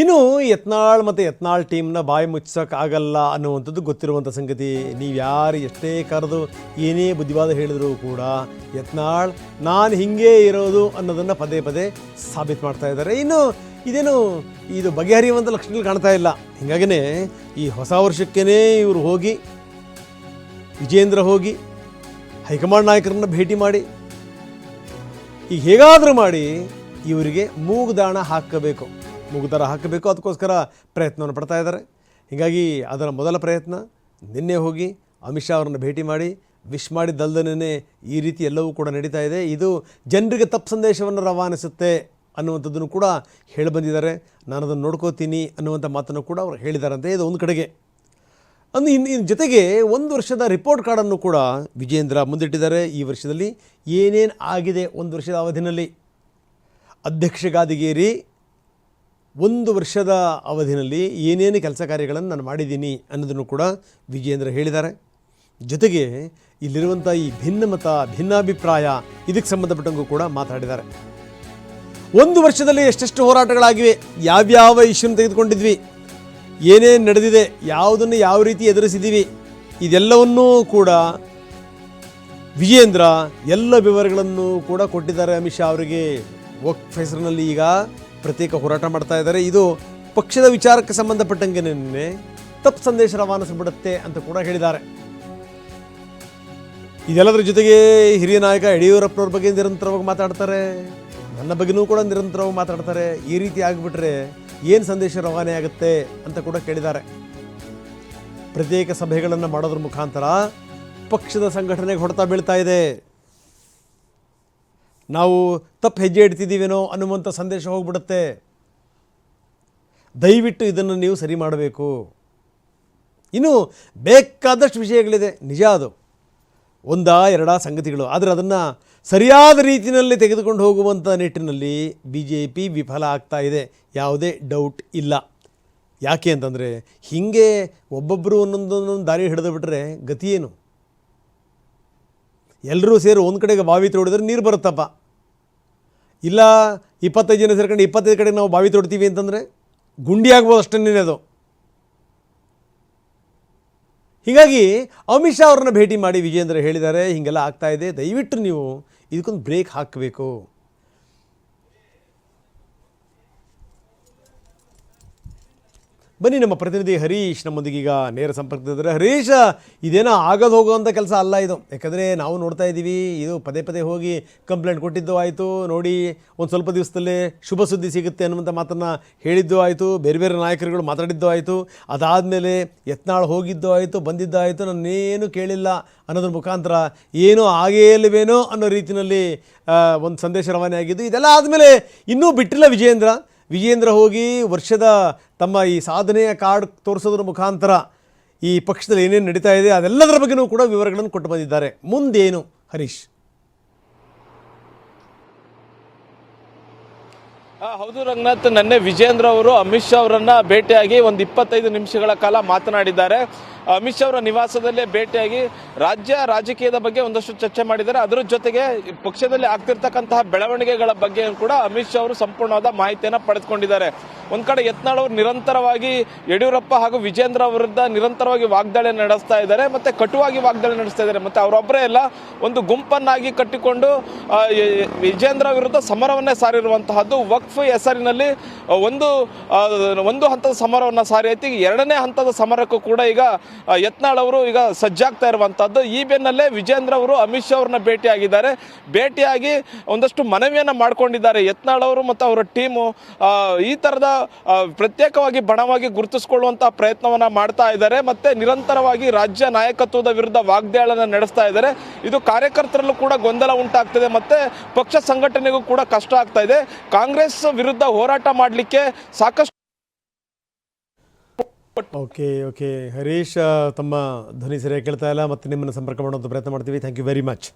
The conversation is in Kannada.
ಇನ್ನು ಯತ್ನಾಳ್ ಮತ್ತು ಯತ್ನಾಳ್ ಟೀಮ್ನ ಬಾಯಿ ಮುಚ್ಚೋಕ್ಕಾಗಲ್ಲ ಅನ್ನುವಂಥದ್ದು ಗೊತ್ತಿರುವಂಥ ಸಂಗತಿ. ನೀವು ಯಾರು ಎಷ್ಟೇ ಕರೆದು ಏನೇ ಬುದ್ಧಿವಾದ ಹೇಳಿದರೂ ಕೂಡ ಯತ್ನಾಳ್, ನಾನು ಹಿಂಗೇ ಇರೋದು ಅನ್ನೋದನ್ನು ಪದೇ ಪದೇ ಸಾಬೀತು ಮಾಡ್ತಾ ಇದ್ದಾರೆ. ಇನ್ನು ಇದೇನು ಇದು ಬಗೆಹರಿಯುವಂಥ ಲಕ್ಷಣಗಳು ಕಾಣ್ತಾ ಇಲ್ಲ. ಹೀಗಾಗಿನೇ ಈ ಹೊಸ ವರ್ಷಕ್ಕೇ ಇವರು ಹೋಗಿ, ವಿಜೇಂದ್ರ ಹೋಗಿ, ಹೈಕಮಾಂಡ್ ನಾಯಕರನ್ನ ಭೇಟಿ ಮಾಡಿ, ಈಗ ಹೇಗಾದರೂ ಮಾಡಿ ಇವರಿಗೆ ಮೂಗುದಾಣ ಹಾಕಬೇಕು. ಮೂಗುದಾರ ಹಾಕಬೇಕು. ಅದಕ್ಕೋಸ್ಕರ ಪ್ರಯತ್ನವನ್ನು ಪಡ್ತಾ ಇದ್ದಾರೆ. ಹೀಗಾಗಿ ಅದರ ಮೊದಲ ಪ್ರಯತ್ನ, ನಿನ್ನೆ ಹೋಗಿ ಅಮಿತ್ ಶಾ ಅವರನ್ನು ಭೇಟಿ ಮಾಡಿ, ವಿಶ್ ಮಾಡಿದ್ದಲ್ದನೇ ಈ ರೀತಿ ಎಲ್ಲವೂ ಕೂಡ ನಡೀತಾ ಇದೆ. ಇದು ಜನರಿಗೆ ತಪ್ಪು ಸಂದೇಶವನ್ನು ರವಾನಿಸುತ್ತೆ ಅನ್ನುವಂಥದ್ದನ್ನು ಕೂಡ ಹೇಳಿ ಬಂದಿದ್ದಾರೆ. ನಾನು ಅದನ್ನು ನೋಡ್ಕೋತೀನಿ ಅನ್ನುವಂಥ ಮಾತನ್ನು ಕೂಡ ಅವರು ಹೇಳಿದಾರಂತೆ. ಇದು ಒಂದು ಕಡೆಗೆ. ಅಂದು ಇನ್ನು ಇನ್ನು ಜೊತೆಗೆ ಒಂದು ವರ್ಷದ ರಿಪೋರ್ಟ್ ಕಾರ್ಡನ್ನು ಕೂಡ ವಿಜೇಂದ್ರ ಮುಂದಿಟ್ಟಿದ್ದಾರೆ. ಈ ವರ್ಷದಲ್ಲಿ ಏನೇನು ಆಗಿದೆ ಒಂದು ವರ್ಷದ ಅವಧಿನಲ್ಲಿ? ಅಧ್ಯಕ್ಷ ಗಾದಿಗೇರಿ ಒಂದು ವರ್ಷದ ಅವಧಿನಲ್ಲಿ ಏನೇನು ಕೆಲಸ ಕಾರ್ಯಗಳನ್ನು ನಾನು ಮಾಡಿದ್ದೀನಿ ಅನ್ನೋದನ್ನು ಕೂಡ ವಿಜೇಂದ್ರ ಹೇಳಿದ್ದಾರೆ. ಜೊತೆಗೆ ಇಲ್ಲಿರುವಂಥ ಈ ಭಿನ್ನಮತ, ಭಿನ್ನಾಭಿಪ್ರಾಯ ಇದಕ್ಕೆ ಸಂಬಂಧಪಟ್ಟಂಗೂ ಕೂಡ ಮಾತಾಡಿದ್ದಾರೆ. ಒಂದು ವರ್ಷದಲ್ಲಿ ಎಷ್ಟೆಷ್ಟು ಹೋರಾಟಗಳಾಗಿವೆ, ಯಾವ್ಯಾವ ಇಶ್ಯೂನ ತೆಗೆದುಕೊಂಡಿದ್ವಿ, ಏನೇನು ನಡೆದಿದೆ, ಯಾವುದನ್ನು ಯಾವ ರೀತಿ ಎದುರಿಸಿದ್ದೀವಿ, ಇದೆಲ್ಲವನ್ನೂ ಕೂಡ ವಿಜೇಂದ್ರ ಎಲ್ಲ ವಿವರಗಳನ್ನು ಕೂಡ ಕೊಟ್ಟಿದ್ದಾರೆ ಅಮಿತ್ ಶಾ ಅವರಿಗೆ. ವರ್ಕ್ ಹೆಸರಿನಲ್ಲಿ ಈಗ ಪ್ರತ್ಯೇಕ ಹೋರಾಟ ಮಾಡ್ತಾ ಇದ್ದಾರೆ. ಇದು ಪಕ್ಷದ ವಿಚಾರಕ್ಕೆ ಸಂಬಂಧಪಟ್ಟಂಗೆ ನಿನ್ನೆ ತಪ್ಪು ಸಂದೇಶ ರವಾನಿಸಿಬಿಡುತ್ತೆ ಅಂತ ಕೂಡ ಹೇಳಿದ್ದಾರೆ. ಇದೆಲ್ಲದರ ಜೊತೆಗೆ ಹಿರಿಯ ನಾಯಕ ಯಡಿಯೂರಪ್ಪನವ್ರ ಬಗ್ಗೆ ನಿರಂತರವಾಗಿ ಮಾತಾಡ್ತಾರೆ. ನನ್ನ ಬಗ್ಗೆನೂ ಕೂಡ ನಿರಂತರವಾಗಿ ಮಾತಾಡ್ತಾರೆ. ಈ ರೀತಿ ಆಗಿಬಿಟ್ರೆ ಏನು ಸಂದೇಶ ರವಾನೆ ಆಗುತ್ತೆ ಅಂತ ಕೂಡ ಕೇಳಿದ್ದಾರೆ. ಪ್ರತ್ಯೇಕ ಸಭೆಗಳನ್ನು ಮಾಡೋದ್ರ ಮುಖಾಂತರ ಪಕ್ಷದ ಸಂಘಟನೆಗೆ ಹೊಡೆತ ಬೀಳ್ತಾ ಇದೆ. ನಾವು ತಪ್ಪು ಹೆಜ್ಜೆ ಇಡ್ತಿದ್ದೀವೇನೋ ಅನ್ನುವಂಥ ಸಂದೇಶ ಹೋಗ್ಬಿಡುತ್ತೆ. ದಯವಿಟ್ಟು ಇದನ್ನು ನೀವು ಸರಿ ಮಾಡಬೇಕು. ಇನ್ನು ಬೇಕಾದಷ್ಟು ವಿಷಯಗಳಿದೆ. ನಿಜ ಅದು. ಒಂದಾ ಎರಡ ಸಂಗತಿಗಳು. ಆದರೆ ಅದನ್ನು ಸರಿಯಾದ ರೀತಿಯಲ್ಲಿ ತೆಗೆದುಕೊಂಡು ಹೋಗುವಂಥ ನಿಟ್ಟಿನಲ್ಲಿ ಬಿ ಜೆ ಪಿ ವಿಫಲ ಆಗ್ತಾ ಇದೆ. ಯಾವುದೇ ಡೌಟ್ ಇಲ್ಲ. ಯಾಕೆ ಅಂತಂದರೆ, ಹೀಗೆ ಒಬ್ಬೊಬ್ಬರು ಒಂದೊಂದೊಂದೊಂದು ದಾರಿ ಹಿಡಿದು ಬಿಟ್ಟರೆ ಗತಿ ಏನು? ಎಲ್ಲರೂ ಸೇರಿ ಒಂದು ಕಡೆಗೆ ಬಾವಿ ತೋಡಿದ್ರೆ ನೀರು ಬರುತ್ತಪ್ಪ. ಇಲ್ಲ ಇಪ್ಪತ್ತೈದು ಜನ ಸೇರ್ಕೊಂಡು ಇಪ್ಪತ್ತೈದು ಕಡೆ ನಾವು ಬಾವಿ ತೋಡ್ತೀವಿ ಅಂತಂದರೆ ಗುಂಡಿ ಆಗ್ಬೋದು ಅಷ್ಟೇ ಅದು. ಹೀಗಾಗಿ ಅಮಿತ್ ಶಾ ಅವ್ರನ್ನ ಭೇಟಿ ಮಾಡಿ ವಿಜೇಂದ್ರ ಹೇಳಿದ್ದಾರೆ, ಹೀಗೆಲ್ಲ ಆಗ್ತಾ ಇದೆ. ದಯವಿಟ್ಟು ನೀವು ಇದಕ್ಕೊಂದು ಬ್ರೇಕ್ ಹಾಕಬೇಕು. ಬನ್ನಿ ನಮ್ಮ ಪ್ರತಿನಿಧಿ ಹರೀಶ್ ನಮ್ಮೊಂದಿಗೆ ಈಗ ನೇರ ಸಂಪರ್ಕದಿದ್ದಾರೆ ಹರೀಶ್, ಇದೇನೋ ಆಗದು ಹೋಗುವಂಥ ಕೆಲಸ ಅಲ್ಲ ಇದು. ಯಾಕಂದರೆ ನಾವು ನೋಡ್ತಾ ಇದ್ದೀವಿ, ಇದು ಪದೇ ಪದೇ ಹೋಗಿ ಕಂಪ್ಲೇಂಟ್ ಕೊಟ್ಟಿದ್ದು ಆಯಿತು. ನೋಡಿ, ಒಂದು ಸ್ವಲ್ಪ ದಿವಸದಲ್ಲೇ ಶುಭ ಸುದ್ದಿ ಸಿಗುತ್ತೆ ಅನ್ನುವಂಥ ಮಾತನ್ನು ಹೇಳಿದ್ದು ಆಯಿತು. ಬೇರೆ ಬೇರೆ ನಾಯಕರುಗಳು ಮಾತಾಡಿದ್ದು ಆಯಿತು. ಅದಾದಮೇಲೆ ಯತ್ನಾಳ್ ಹೋಗಿದ್ದು ಆಯಿತು, ಬಂದಿದ್ದು ಆಯಿತು. ನಾನೇನು ಕೇಳಿಲ್ಲ ಅನ್ನೋದ್ರ ಮುಖಾಂತರ ಏನೋ ಆಗೇ ಇಲ್ಲವೇನೋ ಅನ್ನೋ ರೀತಿಯಲ್ಲಿ ಒಂದು ಸಂದೇಶ ರವಾನೆ ಆಗಿದ್ದು ಇದೆಲ್ಲ ಆದಮೇಲೆ ಇನ್ನೂ ಬಿಟ್ಟಿಲ್ಲ ವಿಜೇಂದ್ರ ವಿಜೇಂದ್ರ ಹೋಗಿ ವರ್ಷದ ತಮ್ಮ ಈ ಸಾಧನೆಯ ಕಾರ್ಡ್ ತೋರಿಸೋದ್ರ ಮುಖಾಂತರ ಈ ಪಕ್ಷದಲ್ಲಿ ಏನೇನು ನಡೀತಾ ಇದೆ ಅದೆಲ್ಲದರ ಬಗ್ಗೆನೂ ಕೂಡ ವಿವರಗಳನ್ನು ಕೊಟ್ಟು ಬಂದಿದ್ದಾರೆ. ಮುಂದೇನು ಹರೀಶ್? ಹೌದು ರಂಗನಾಥ್, ನನ್ನೆ ವಿಜೇಂದ್ರ ಅವರು ಅಮಿತ್ ಶಾ ಅವರನ್ನ ಭೇಟಿಯಾಗಿ ಒಂದು ಇಪ್ಪತ್ತೈದು ನಿಮಿಷಗಳ ಕಾಲ ಮಾತನಾಡಿದ್ದಾರೆ. ಅಮಿತ್ ಶಾ ಅವರ ನಿವಾಸದಲ್ಲೇ ಭೇಟಿಯಾಗಿ ರಾಜ್ಯ ರಾಜಕೀಯದ ಬಗ್ಗೆ ಒಂದಷ್ಟು ಚರ್ಚೆ ಮಾಡಿದ್ದಾರೆ. ಅದರ ಜೊತೆಗೆ ಪಕ್ಷದಲ್ಲಿ ಆಗ್ತಿರ್ತಕ್ಕಂತಹ ಬೆಳವಣಿಗೆಗಳ ಬಗ್ಗೆ ಕೂಡ ಅಮಿತ್ ಶಾ ಅವರು ಸಂಪೂರ್ಣವಾದ ಮಾಹಿತಿಯನ್ನು ಪಡೆದುಕೊಂಡಿದ್ದಾರೆ. ಒಂದ್ ಕಡೆ ಯತ್ನಾಳ್ ಅವರು ನಿರಂತರವಾಗಿ ಯಡಿಯೂರಪ್ಪ ಹಾಗೂ ವಿಜೇಂದ್ರ ವಿರುದ್ಧ ನಿರಂತರವಾಗಿ ವಾಗ್ದಾಳಿ ನಡೆಸ್ತಾ ಇದ್ದಾರೆ ಮತ್ತೆ ಕಟುವಾಗಿ ವಾಗ್ದಾಳಿ ನಡೆಸ್ತಾ ಇದ್ದಾರೆ. ಮತ್ತೆ ಅವರೊಬ್ಬರೇ ಎಲ್ಲ ಒಂದು ಗುಂಪನ್ನಾಗಿ ಕಟ್ಟಿಕೊಂಡು ವಿಜೇಂದ್ರ ವಿರುದ್ಧ ಸಮರವನ್ನೇ ಸಾರಿರುವಂತಹದ್ದು ವಕ್ಫ್ ಹೆಸರಿನಲ್ಲಿ ಆ, ಒಂದು ಒಂದು ಹಂತದ ಸಮರವನ್ನ ಸಾರಿ ಐತಿ. ಎರಡನೇ ಹಂತದ ಸಮರಕ್ಕೂ ಕೂಡ ಈಗ ಯತ್ನಾಳ್ ಅವರು ಈಗ ಸಜ್ಜಾಗ್ತಾ ಇರುವಂಥದ್ದು ಈ ಬೆನ್ನಲ್ಲೇ ವಿಜೇಂದ್ರ ಅವರು ಅಮಿತ್ ಶಾ ಅವ್ರನ್ನ ಭೇಟಿಯಾಗಿದ್ದಾರೆ. ಭೇಟಿಯಾಗಿ ಒಂದಷ್ಟು ಮನವಿಯನ್ನು ಮಾಡ್ಕೊಂಡಿದ್ದಾರೆ ಯತ್ನಾಳ್ ಅವರು ಮತ್ತು ಅವರ ಟೀಮು. ಈ ತರದ ಪ್ರತ್ಯೇಕವಾಗಿ ಬಣವಾಗಿ ಗುರುತಿಸಿಕೊಳ್ಳುವಂತಹ ಪ್ರಯತ್ನವನ್ನ ಮಾಡ್ತಾ ಇದ್ದಾರೆ ಮತ್ತೆ ನಿರಂತರವಾಗಿ ರಾಜ್ಯ ನಾಯಕತ್ವದ ವಿರುದ್ಧ ವಾಗ್ದಾಳನ ನಡೆಸ್ತಾ ಇದ್ದಾರೆ. ಇದು ಕಾರ್ಯಕರ್ತರಲ್ಲೂ ಕೂಡ ಗೊಂದಲ ಉಂಟಾಗ್ತದೆ ಮತ್ತೆ ಪಕ್ಷ ಸಂಘಟನೆಗೂ ಕೂಡ ಕಷ್ಟ ಆಗ್ತಾ ಇದೆ. ಕಾಂಗ್ರೆಸ್ ವಿರುದ್ಧ ಹೋರಾಟ ಮಾಡಲಿಕ್ಕೆ ಸಾಕಷ್ಟು ಓಕೆ ಓಕೆ ಹರೀಶ್ ತಮ್ಮ ಧ್ವನಿ ಸರಿಯಾಗಿ ಕೇಳ್ತಾ ಇಲ್ಲ, ಮತ್ತೆ ನಿಮ್ಮನ್ನು ಸಂಪರ್ಕ ಮಾಡುವಂಥ ಪ್ರಯತ್ನ ಮಾಡ್ತೀವಿ. Thank you very much